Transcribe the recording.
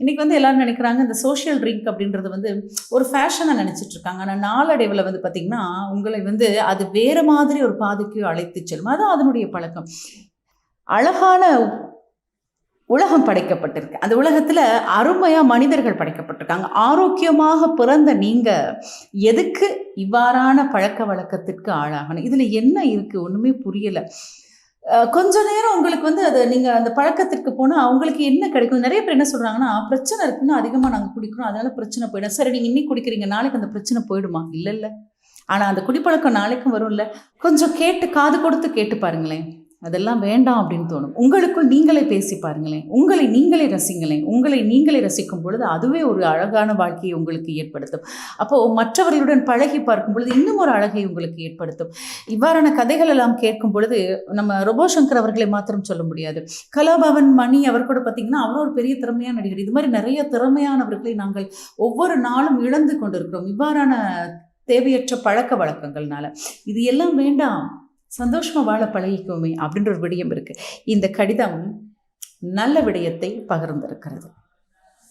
இன்னைக்கு வந்து எல்லோரும் நினைக்கிறாங்க இந்த சோஷியல் ட்ரிங்க் அப்படின்றது வந்து ஒரு ஃபேஷனாக நினச்சிட்டு இருக்காங்க. ஆனால் நாளடைவில் வந்து பார்த்திங்கன்னா உங்களை வந்து அது வேறு மாதிரி ஒரு பாதைக்கு அழைத்து செல்லும். அது அதனுடைய பழக்கம். அழகான உலகம் படைக்கப்பட்டிருக்கு. அந்த உலகத்தில் அருமையாக மனிதர்கள் படைக்கப்பட்டிருக்காங்க. ஆரோக்கியமாக பிறந்த நீங்கள் எதுக்கு இவ்வாறான பழக்க வழக்கத்திற்கு ஆளாகணும்? இதில் என்ன இருக்குது ஒன்றுமே புரியலை. கொஞ்ச நேரம் உங்களுக்கு வந்து அது நீங்கள் அந்த பழக்கத்திற்கு போனால் அவங்களுக்கு என்ன கிடைக்கும்? நிறைய பேர் என்ன சொல்கிறாங்கன்னா பிரச்சனை இருக்குன்னு அதிகமாக நாங்கள் குடிக்கிறோம். அதனால பிரச்சனை போயிடும். சரி நீங்கள் இன்னைக்கு குடிக்கிறீங்க. நாளைக்கு அந்த பிரச்சனை போயிடுமா? இல்லை இல்லை. ஆனால் அந்த குடிப்பழக்கம் நாளைக்கும் வரும்ல. கொஞ்சம் கேட்டு காது கொடுத்து கேட்டு பாருங்களேன். அதெல்லாம் வேண்டாம் அப்படின்னு தோணும். உங்களுக்குள் நீங்களே பேசி பாருங்களேன். உங்களை நீங்களே ரசிங்களேன். உங்களை நீங்களே ரசிக்கும் பொழுது அதுவே ஒரு அழகான வாழ்க்கையை உங்களுக்கு ஏற்படுத்தும். அப்போது மற்றவர்களுடன் பழகி பார்க்கும் பொழுது இன்னும் ஒரு அழகை உங்களுக்கு ஏற்படுத்தும். இவ்வாறான கதைகள் எல்லாம் கேட்கும் பொழுது நம்ம ரோபோ சங்கர் அவர்களை மாத்திரம் சொல்ல முடியாது. கலாபவன் மணி அவர் கூட பார்த்தீங்கன்னா அவ்வளோ ஒரு பெரிய திறமையான நடிகர். இது மாதிரி நிறைய திறமையானவர்களை நாங்கள் ஒவ்வொரு நாளும் இழந்து கொண்டிருக்கிறோம். இவ்வாறான தேவையற்ற பழக்க வழக்கங்கள்னால. இது எல்லாம் வேண்டாம். சந்தோஷமாக வாழ பழகிக்குவோமே அப்படின்ற ஒரு விடயம் இருக்குது இந்த கடிதம் நல்ல விடயத்தை பகிர்ந்திருக்கிறது.